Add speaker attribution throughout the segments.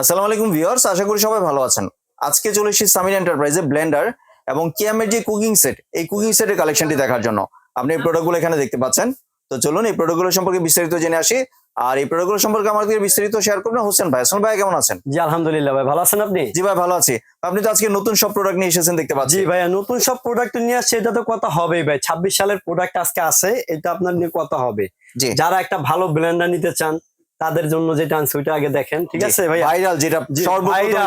Speaker 1: আসসালামু আলাইকুম ভিউয়ার্স আশা করি সবাই ভালো আছেন। আজকে চলে এসেছি সামির এন্টারপ্রাইজে ব্লেন্ডার এবং কিয়ামের যে কুকিং সেট এই কুকিং সেটের কালেকশনটি দেখার জন্য। আপনি এই প্রোডাক্টগুলো এখানে দেখতে পাচ্ছেন। তো চলুন এই প্রোডাক্টগুলো সম্পর্কে বিস্তারিত জেনে আসি। আর এই প্রোডাক্টগুলো সম্পর্কে আমাদের বিস্তারিত শেয়ার করবেন। হোসেন ভাই হোসেন ভাই কেমন আছেন?
Speaker 2: জি আলহামদুলিল্লাহ ভাই ভালো আছেন আপনি?
Speaker 1: জি ভাই ভালো আছি। আপনি তো আজকে নতুন সব প্রোডাক্ট নিয়ে এসেছেন দেখতে পাচ্ছি।
Speaker 2: জি ভাইয়া নতুন সব প্রোডাক্ট নিয়ে আসছে এটা তো কথা হবেই ভাই। ছাব্বিশ সালের প্রোডাক্ট আজকে আছে এটা আপনার নিয়ে কথা হবে।
Speaker 1: জি।
Speaker 2: যারা একটা ভালো ব্লেন্ডার নিতে চান তাদের জন্য যে আনছে ওইটা আগে দেখেন ঠিক আছে? ভাই
Speaker 1: ভাইরাল যেটা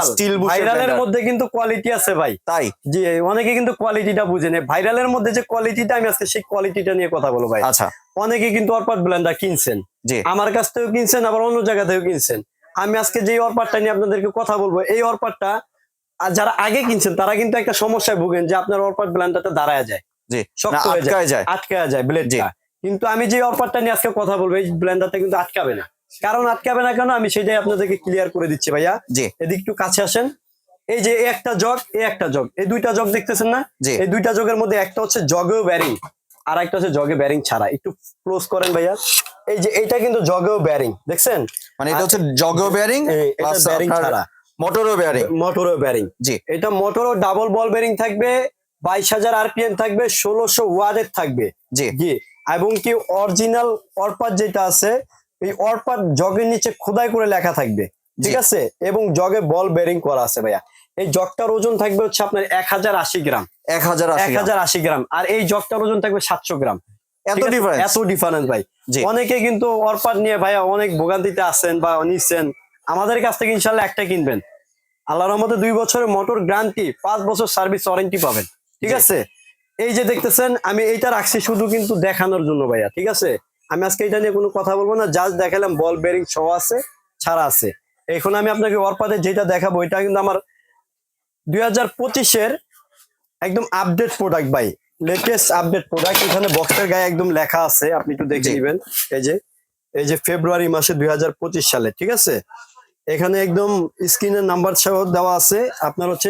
Speaker 1: স্টিল
Speaker 2: ভাইরালের মধ্যে কিন্তু কোয়ালিটি আছে ভাই।
Speaker 1: তাই?
Speaker 2: জি অনেকে কিন্তু কোয়ালিটিটা বুঝে নেই ভাইরালের মধ্যে যে কোয়ালিটিটা আমি আজকে সেই কোয়ালিটিটা নিয়ে কথা বলব ভাই।
Speaker 1: আচ্ছা।
Speaker 2: অনেকে কিন্তু অরপাট ব্লেন্ডার কিনছেন।
Speaker 1: জি।
Speaker 2: আমার কাছ থেকেও কিনছেন আবার অন্য জায়গা থেকেও কিনছেন। আমি আজকে যে অরপারটা নিয়ে আপনাদেরকে কথা বলব এই অরপারটা আর যারা আগে কিনছেন তারা কিন্তু একটা সমস্যায় ভুগেন যে আপনার অরপার ব্লেন্ডারটা দাঁড়ায় যায়।
Speaker 1: জি
Speaker 2: শক্ত হয়ে যায়
Speaker 1: আটকায় যায়।
Speaker 2: আটকে যায় ব্লেডটা কিন্তু আমি যে অফারটা নিয়ে আজকে কথা বলব এই ব্লেন্ডারটা কিন্তু আটকাবে না। কারণ আটকাবে না কেন? আমি সেটাই আপনাদেরকে ক্লিয়ার করে দিচ্ছি ভাইয়া।
Speaker 1: জি।
Speaker 2: এদিক একটু কাছে আসেন। এই যে একটা জগ এই একটা জগ এই দুইটা জগ দেখতেছেন না? এই দুইটা জগের মধ্যে একটা হচ্ছে জগেও ব্যারিং আর একটা হচ্ছে জগে ব্যারিং ছাড়া। একটু ক্লোজ করেন ভাইয়া। এই যে এইটা কিন্তু জগেও ব্যারিং দেখছেন?
Speaker 1: মানে এটা হচ্ছে জগো বেয়ারিং
Speaker 2: ব্যারিং ছাড়া।
Speaker 1: মোটরও বেয়ারিং
Speaker 2: মোটরও ব্যারিং
Speaker 1: জি।
Speaker 2: এটা মোটরও ডাবল বল ব্যারিং থাকবে বাইশ হাজার আরপিএম থাকবে ষোলোশো ওয়ার্ডের থাকবে।
Speaker 1: জি।
Speaker 2: জি। এবং কি অরিজিনাল অরপাট যেটা আছে এই অরপাট জগের নিচে খোদাই করে লেখা থাকবে ঠিক আছে? এবং জগে বল বেরিং করা আছে ভাইয়া। এই জগটার ওজন থাকবে হচ্ছে আপনার এক হাজার আশি গ্রাম।
Speaker 1: এক হাজার
Speaker 2: এক হাজার আশি গ্রাম। আর এই জগটার ওজন থাকবে সাতশো গ্রাম।
Speaker 1: এত ডিফারেন্স
Speaker 2: এত ডিফারেন্স ভাই। অনেকে কিন্তু অরপাট নিয়ে ভাইয়া অনেক ভোগান্তিতে আছেন বা নিচ্ছেন আমাদের কাছ থেকে ইনশাল্লাহ একটা কিনবেন। আল্লাহর রহমতে দুই বছরের মোটর গ্যারান্টি পাঁচ বছর সার্ভিস ওয়ারেন্টি পাবেন। ঠিক আছে? এই যে দেখতেছেন আমি এইটা রাখছি শুধু কিন্তু দেখানোর জন্য ভাইয়া ঠিক আছে? আমি আজকে এটা নিয়ে কোনো কথা বলব না জাস্ট দেখালাম বল বেরিং সহ আছে ছাড়া আছে। এখন আমি আপনাকে অরপাতে যেটা দেখাবো এটা কিন্তু আমার দুই হাজার পঁচিশের একদম আপডেট প্রোডাক্ট ভাই। লেটেস্ট আপডেট প্রোডাক্ট এখানে বক্সের গায়ে একদম লেখা আছে আপনি একটু দেখে। নেবেন। এই যে এই যে ফেব্রুয়ারি মাসে দুই হাজার পঁচিশ সালে ঠিক আছে? এখানে একদম স্ক্রিনের নাম্বার সহ দেওয়া আছে আপনার হচ্ছে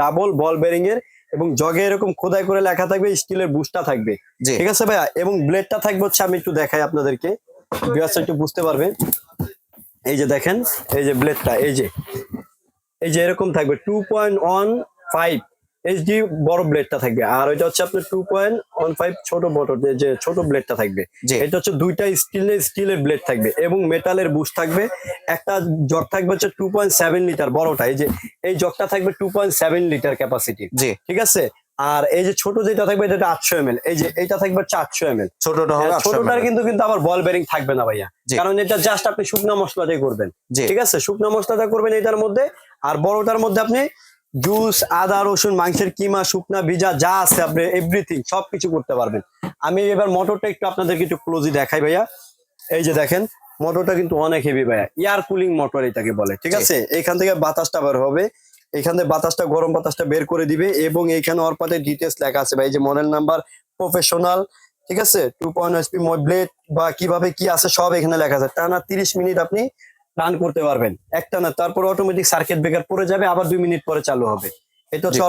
Speaker 2: ডাবল বল বেরিং এর এবং জগে এরকম খোদাই করে লেখা থাকবে স্টিলের বুস্টটা থাকবে। ঠিক আছে ভাইয়া? এবং ব্লেডটা থাকবে হচ্ছে আমি একটু দেখাই আপনাদেরকে। একটু বুঝতে পারবে এই যে দেখেন এই যে ব্লেডটা এই যে। এই যে এরকম থাকবে two point one five HD বড় ব্লেডটা থাকবে। আর ওইটা হচ্ছে আপনার টু পয়েন্ট ওয়ান ফাইভ ছোট মোটর যে ছোট ব্লেডটা থাকবে। এটা হচ্ছে দুইটা স্টিলের স্টিলের ব্লেড থাকবে এবং মেটালের বুশ থাকবে। একটা জগ থাকবে হচ্ছে টু পয়েন্ট সেভেন লিটার বড়টা। এই যে এই জগটা থাকবে two point seven litre capacity
Speaker 1: জি।
Speaker 2: ঠিক আছে? আর এই যে ছোট যেটা থাকবে এটা আটশো এম এই যে এটা থাকবে চারশো এম এল
Speaker 1: ছোটটা হবে
Speaker 2: ছোটটার কিন্তু কিন্তু আবার বল বেরিং থাকবে না ভাইয়া। কারণ এটা জাস্ট আপনি শুকনো মশলাটাই করবেন। ঠিক আছে? শুকনো মশলাটা করবেন এটার মধ্যে। আর বড়টার মধ্যে আপনি জুস আদা রসুন মাংসের কিমা শুকনা ভিজা যা আছে আপনি এভরিথিং সবকিছু করতে পারবেন। আমি এবার মোটরটা একটু আপনাদেরকে একটু ক্লোজই দেখাই ভাইয়া। এই যে দেখেন মোটরটা কিন্তু অনেক হেভি ভাইয়া। এয়ার কুলিং মোটর এটাকে বলে ঠিক আছে? এখান থেকে বাতাসটা বের হবে। এখান থেকে বাতাসটা গরম বাতাসটা বের করে দিবে এবং এখানে অরপাতে ডিটেলস লেখা আছে ভাই এই যে মডেল নাম্বার প্রফেশনাল ঠিক আছে? টু পয়েন্ট এসপি ব্লেড বা কীভাবে কি আছে সব এখানে লেখা আছে। টানা তিরিশ মিনিট আপনি রান করতে পারবেন। একটা না তারপর অটোমেটিক সার্কিট ব্রেকার পড়ে যাবে আবার দুই মিনিট পরে চালু হবে। এটা হচ্ছে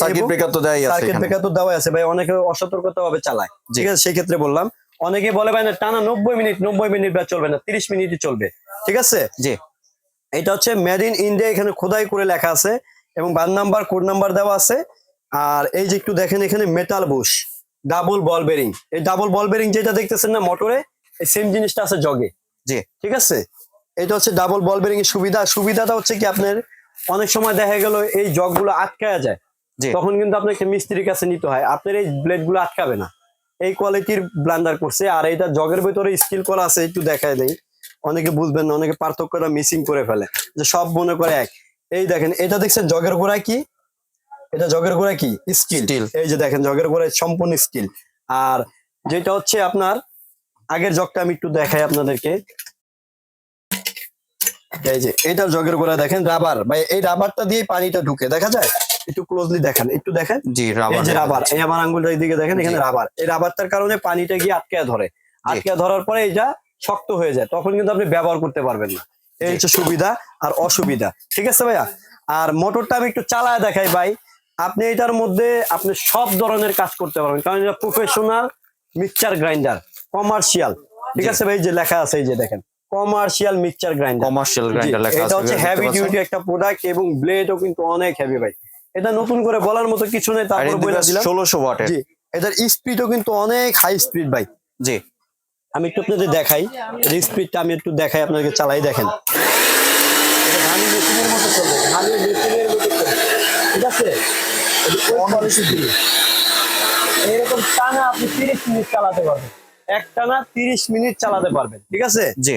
Speaker 1: সার্কিট ব্রেকার তো দেয় আছে
Speaker 2: সার্কিট
Speaker 1: এখানে।
Speaker 2: ব্রেকার তো দেওয়া আছে। ভাই অনেকে অসতর্কতা ভাবে চালায়। ঠিক আছে সেই ক্ষেত্রে বললাম। অনেকে বলে ভাই না টানা নব্বই মিনিট নব্বই মিনিট বা চলবে না তিরিশ মিনিটই চলবে। ঠিক আছে?
Speaker 1: জি।
Speaker 2: এটা হচ্ছে মেড ইন ইন্ডিয়া এখানে খোদাই করে লেখা আছে এবং বার নাম্বার কোড নাম্বার দেওয়া আছে। আর এই যে একটু দেখেন এখানে metal bush double ball bearing এই ডাবল বল বেরিং যেটা দেখতেছেন না মোটরে এই সেম জিনিসটা আছে জগে
Speaker 1: জি।
Speaker 2: ঠিক আছে? এটা হচ্ছে ডাবল বল বেরিং এর সুবিধা। সুবিধাটা হচ্ছে কি আপনার অনেক সময় দেখা গেল এই জগগুলো আটকায়া যায়। তখন কিন্তু আপনাকে মিস্ত্রির কাছে নিতে হয়। আপনার এই ব্লেডগুলো আটকাবে না। এই কোয়ালিটির ব্লান্ডার করছে। আর এটা জগের ভিতরে স্কিল করা আছে একটু দেখায় দেই। অনেকে বুঝবেন না অনেকে পার্থক্যটা মিসিং করে ফেলে। যে সব মনে করে এক। এই দেখেন এটা দেখছেন জগের গোড়ায় কি? এটা জগের গোড়ায় কি?
Speaker 1: স্কিল।
Speaker 2: এই যে দেখেন জগের গোড়ায় সম্পূর্ণ স্কিল আর যেটা হচ্ছে আপনার আগের জগটা আমি একটু দেখাই আপনাদেরকে। এই যে এটা জগের গোড়ায় দেখেন রাবার ভাই এই রাবারটা দিয়ে পানিটা ঢুকে দেখা যায়? একটু ক্লোজলি দেখেন একটু দেখেন।
Speaker 1: জি
Speaker 2: এই
Speaker 1: রাবার
Speaker 2: যে রাবার এই আমার আঙ্গুলটা দিকে দেখেন এখানে রাবার এই রাবারটার কারণে পানিটা গিয়ে আটকে ধরে। আটকে ধরার পরে এটা শক্ত হয়ে যায় তখন কিন্তু আপনি ব্যবহার করতে পারবেন না। এই হচ্ছে সুবিধা আর অসুবিধা। ঠিক আছে ভাইয়া? আর মোটরটা আমি একটু চালায় দেখাই ভাই। আপনি এটার মধ্যে আপনি সব ধরনের কাজ করতে পারবেন। কারণ এটা প্রফেশনাল মিক্সচার গ্রাইন্ডার কমার্শিয়াল ঠিক আছে ভাই যে লেখা আছে এই যে দেখেন। Commercial mixture grinder
Speaker 1: commercial grinder লেখা আছে
Speaker 2: এটা হচ্ছে হেভি ডিউটি একটা প্রোডাক্ট এবং ব্লেডও কিন্তু অনেক হেভি ভাই। এটা নতুন করে বলার মতো কিছু নেই তারপর বলে দিলাম।
Speaker 1: ষোলোশো ওয়াটের
Speaker 2: জি এটার স্পিডও কিন্তু অনেক হাই স্পিড ভাই।
Speaker 1: জি।
Speaker 2: আমি একটু আপনাদের দেখাই এর স্পিডটা আমি একটু দেখাই আপনাকে চালাই দেখেন। এটা ধানি মেশিনের মতো চলবে ধানি মেশিনের মতো চলবে। ঠিক আছে। এরকম টানা আপনি তিরিশ মিনিট চালাতে পারবেন। এক টানা তিরিশ মিনিট চালাতে পারবেন। ঠিক আছে?
Speaker 1: জি।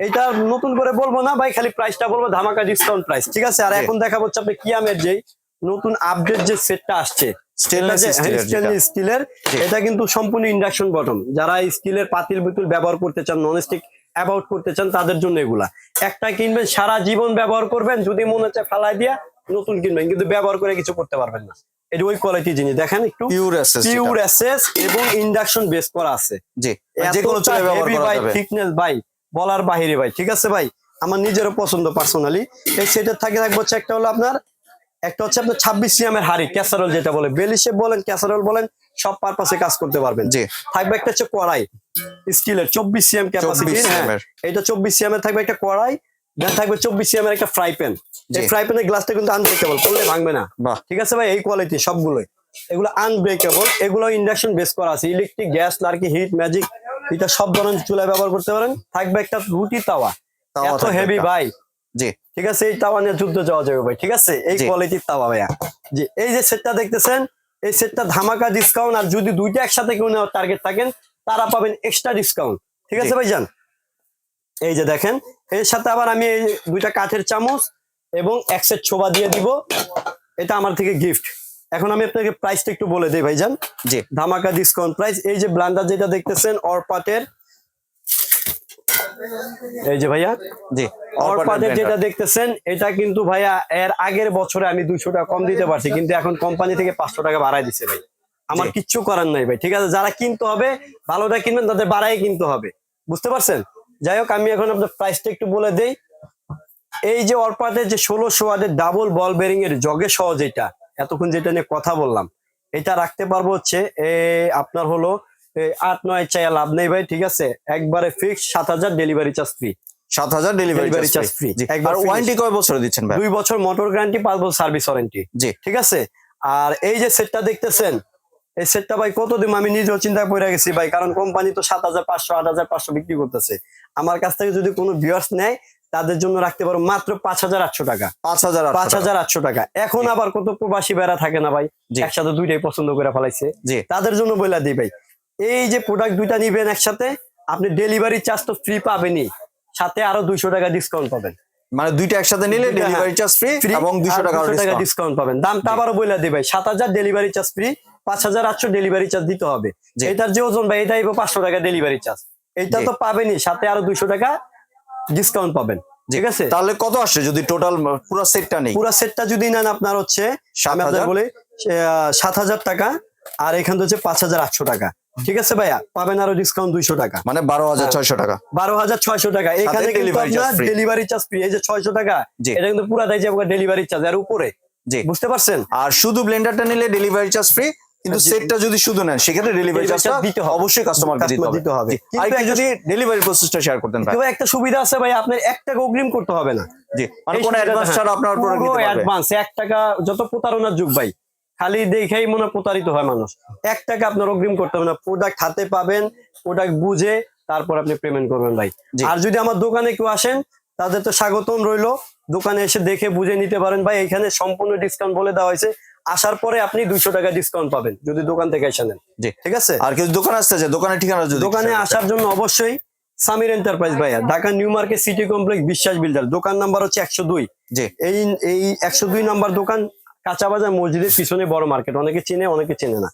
Speaker 2: এটা নতুন করে বলব না ভাই খালি প্রাইসটা বলব ধামাকা ডিসকাউন্ট প্রাইস ঠিক আছে? আর এখন দেখা হচ্ছে আপনি কিয়ামের যে নতুন আপডেট যে সেটটা আসছে। স্টিলের এটা কিন্তু সম্পূর্ণ ইন্ডাকশন বটম যারা স্টিলের পাতিল বুতুল ব্যবহার করতে চান নন স্টিক অ্যাবাউট করতে চান তাদের জন্য এগুলা। একটা কিনবেন সারা জীবন ব্যবহার করবেন যদি মনে হচ্ছে ফালাই দিয়া নতুন কিনবেন কিন্তু ব্যবহার করে কিছু করতে পারবেন না। এটা ওই কোয়ালিটি জিনিস। দেখেন একটু।
Speaker 1: পিওর এসএস
Speaker 2: পিওর এসএস এবং ইন্ডাকশন বেস করা আছে।
Speaker 1: জি। যে কোনো চুলে ব্যবহার করা যাবে।
Speaker 2: থিকনেস ভাই বলার বাহিরে ভাই ঠিক আছে ভাই? আমার নিজেরও পছন্দ পার্সোনালি এই সেটের থাকে থাকবে হচ্ছে একটা হলো আপনার একটা হচ্ছে আপনার ছাব্বিশ সিএমের হাড়ি ক্যাসারোল যেটা বলে। বেলিশে বলেন ক্যাসারোল বলেন সব পারপাসে কাজ করতে পারবেন।
Speaker 1: জি।
Speaker 2: থাকবে একটা হচ্ছে কড়াই স্টিলের চব্বিশ সিএম ক্যাপাসিটি
Speaker 1: 24 cm
Speaker 2: এটা চব্বিশ সিএম এর থাকবে একটা কড়াই দেন থাকবে চব্বিশ সিএম এর একটা ফ্রাই প্যান। এই ফ্রাই প্যানের গ্লাসটা কিন্তু আনব্রেকেবল করলে ভাঙবে না। ঠিক আছে ভাই? এই কোয়ালিটি সবগুলোই। এগুলো আনব্রেকেবল এগুলো ইন্ডাকশন বেস করা আছে। ইলেকট্রিক গ্যাস লার্কি হিট ম্যাজিক এটা সব ধরনের চুলায় ব্যবহার করতে পারেন। থাকবে একটা রুটি তাওয়া। এত হেভি ভাই।
Speaker 1: জি।
Speaker 2: ঠিক আছে এই তাওয়া নিয়ে যুদ্ধ যাওয়া যাবে ভাই ঠিক আছে? এই। কোয়ালিটির তাওয়া ভাইয়া। জি এই যে সেটটা দেখতেছেন এই সেটটা ধামাকা ডিসকাউন্ট আর যদি দুইটা একসাথে কেউ নেওয়ার টার্গেট থাকেন তারা পাবেন এক্সট্রা ডিসকাউন্ট ঠিক আছে। ভাইজান? এই যে দেখেন এর সাথে আবার আমি এই দুইটা কাঠের চামচ এবং এক সেট ছোবা দিয়ে দিব। এটা আমার থেকে গিফট এখন আমি আপনাকে প্রাইসটা একটু বলে দিই ভাইজান।
Speaker 1: জি।
Speaker 2: ধামাকা ডিসকাউন্ট প্রাইস এই যে ব্লান্ডার যেটা দেখতেছেন অরপাটের এই যে ভাইয়া
Speaker 1: জি
Speaker 2: অরপাটের যেটা দেখতেছেন এটা কিন্তু ভাইয়া এর আগের বছরে আমি দুইশো টাকা কম দিতে পারছি কিন্তু এখন কোম্পানি থেকে পাঁচশো টাকা বাড়াই দিছে ভাই। আমার। কিচ্ছু করার নাই ভাই ঠিক আছে? যারা কিনতে হবে ভালোটা কিনবেন তাদের বাড়াই কিনতে হবে। বুঝতে পারছেন? যাই হোক আমি এখন আপনার প্রাইসটা একটু বলে দেই। এই যে অরপাতের যে ষোলোশো ওয়াটের ডাবল বল বেরিং এর জগে সহজ যেটা এতক্ষণ যেটা নিয়ে কথা বললাম এটা রাখতে পারব হচ্ছে এ, আপনার হলো আট নয় চাইয়া লাভ নেই ভাই ঠিক আছে? একবারে ফিক্স সাত হাজার ডেলিভারি চার্জ ফ্রি
Speaker 1: সাত হাজার ডেলিভারি চার্জ ফ্রি
Speaker 2: একবার
Speaker 1: ওয়ারেন্টি কয় বছর দিচ্ছেন ভাই?
Speaker 2: দুই বছর মোটর গ্যারান্টি পাঁচ বছর সার্ভিস ওয়ারেন্টি
Speaker 1: জি।
Speaker 2: ঠিক আছে? আর এই যে সেটটা দেখতেছেন এই সেটটা ভাই কতদিন আমি নিজেও চিন্তা করে গেছি ভাই কারণ কোম্পানি তো সাত হাজার পাঁচশো আট হাজার পাঁচশো বিক্রি করতেছে। আমার কাছ থেকে যদি কোনো ভিউয়ার্স নেয় তাদের জন্য রাখতে পারো মাত্র পাঁচ হাজার আটশো টাকা।
Speaker 1: পাঁচ হাজার
Speaker 2: পাঁচ হাজার আটশো টাকা। এখন আবার কত প্রবাসী বেড়া থাকে না ভাই। একসাথে দুইটাই পছন্দ করে ফেলাইছে। তাদের জন্য বইলা দিই ভাই। এই যে প্রোডাক্ট দুইটা নিবেন একসাথে আপনি ডেলিভারি চার্জ তো ফ্রি পাবেনই। সাথে আরও দুইশো টাকা ডিসকাউন্ট পাবেন।
Speaker 1: মানে দুইটা একসাথে নিলে ডেলিভারি চার্জ ফ্রি
Speaker 2: ফ্রি
Speaker 1: এবং দুশো টাকা
Speaker 2: টাকা
Speaker 1: ডিসকাউন্ট
Speaker 2: পাবেন। দামটা আবারও বলে দিবে সাত হাজার ডেলিভারি চার্জ ফ্রি পাঁচ হাজার আটশো ডেলিভারি চার্জ দিতে হবে। এটার যে ওজন ভাই এটাই পাঁচশো টাকা ডেলিভারি চার্জ এটা তো পাবেনই। সাথে আরও দুইশো টাকা ডিসকাউন্ট পাবেন ঠিক আছে?
Speaker 1: তাহলে কত আসে যদি টোটাল পুরো সেটটা নেই?
Speaker 2: পুরো সেটটা যদি নেন আপনার হচ্ছে আমি আপনাকে
Speaker 1: হাজার?
Speaker 2: বলি সাত হাজার টাকা আর এখান থেকে হচ্ছে পাঁচ হাজার আটশো টাকা। ঠিক আছে ভাইয়া? পাবেন আরও ডিসকাউন্ট দুইশো টাকা।
Speaker 1: মানে বারো হাজার
Speaker 2: হ্যাঁ।
Speaker 1: ছয়শো টাকা।
Speaker 2: বারো হাজার ছয়শো টাকা। এখানে আপনার ডেলিভারি চার্জ ফ্রি এই যে ছয়শো টাকা। এটা কিন্তু পুরাটাই যাবে ডেলিভারি চার্জ এর উপরে।
Speaker 1: জি।
Speaker 2: বুঝতে পারছেন?
Speaker 1: আর শুধু ব্লেন্ডারটা নিলে ডেলিভারি চার্জ ফ্রি কিন্তু। সেটটা যদি শুধু নেন সেক্ষেত্রে ডেলিভারি চার্জটা
Speaker 2: দিতে হবে।
Speaker 1: অবশ্যই কাস্টমারকে দিতে হবে
Speaker 2: দিতে হবে। একটা-
Speaker 1: যদি ডেলিভারি প্রসেসটা শেয়ার করতেন ভাই
Speaker 2: তবে একটা সুবিধা আছে ভাই আপনার এক টাকা অগ্রিম করতে হবে না
Speaker 1: জি মানে কোনো অ্যাডভান্স ছাড়া আপনার প্রোডাক্ট
Speaker 2: পুরো
Speaker 1: নিতে পারবে
Speaker 2: অ্যাডভান্স এক টাকা যত প্রতারণার যুগ ভাই খালি দেখেই মনে প্রতারিত হয় মানুষ এক টাকা আপনার অগ্রিম করতে হবে না প্রোডাক্ট হাতে পাবেন প্রোডাক্ট বুঝে তারপর আপনি পেমেন্ট করবেন ভাই। আর যদি আমার দোকানে কেউ আসেন তাদের তো স্বাগতম রইল দোকানে এসে দেখে বুঝে নিতে পারেন ভাই এখানে সম্পূর্ণ ডিসকাউন্ট বলে দেওয়া হয়েছে আসার পরে আপনি দুইশো টাকা ডিসকাউন্ট পাবেন যদি দোকান থেকে এসে নেন। ঠিক আছে?
Speaker 1: আর কিছু দোকান আসতে আছে দোকানের ঠিকানা যদি
Speaker 2: দোকানে আসার জন্য অবশ্যই সামির এন্টারপ্রাইজ ভাইয়া Dhaka new market city complex Biswas builder. দোকান নাম্বার হচ্ছে একশো দুই।
Speaker 1: জি।
Speaker 2: এই এই একশো দুই নাম্বার দোকান কাঁচা বাজার মসজিদের পিছনে বড় মার্কেট। অনেকে চেনে অনেকে চেনে না।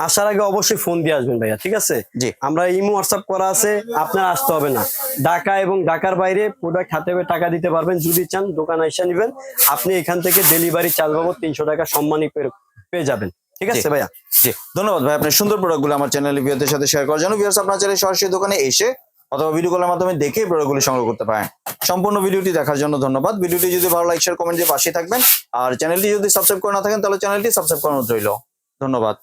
Speaker 2: আসার আগে অবশ্যই ফোন দিয়ে আসবেন ভাইয়া ঠিক আছে?
Speaker 1: জি।
Speaker 2: আমরা ইমো হোয়াটসঅ্যাপ করা আছে আপনার আসতে হবে না। ঢাকা এবং ঢাকার বাইরে প্রোডাক্ট হাতে টাকা দিতে পারবেন যদি চান দোকান এসে নেবেন। আপনি এখান থেকে ডেলিভারি চার্জ বাবদ তিনশো টাকা সম্মানী পেয়ে যাবেন ঠিক আছে ভাইয়া?
Speaker 1: জি ধন্যবাদ ভাই আপনার সুন্দর প্রোডাক্টগুলো আমার চ্যানেলে ভিউয়ারদের সাথে শেয়ার করার জন্য। ভিউয়ার্স আপনার চ্যানেলে সরাসরি দোকানে এসে অথবা ভিডিও কলের মাধ্যমে দেখে প্রোডাক্টগুলো সংগ্রহ করতে পারেন। সম্পূর্ণ ভিডিওটি দেখার জন্য ধন্যবাদ। ভিডিওটি যদি ভালো লাইক শেয়ার কমেন্ট দিয়ে পাশে থাকবেন। আর চ্যানেলটি যদি সাবস্ক্রাইব করে না থাকেন তাহলে চ্যানেলটি সাবস্ক্রাইব করানো রইল। ধন্যবাদ।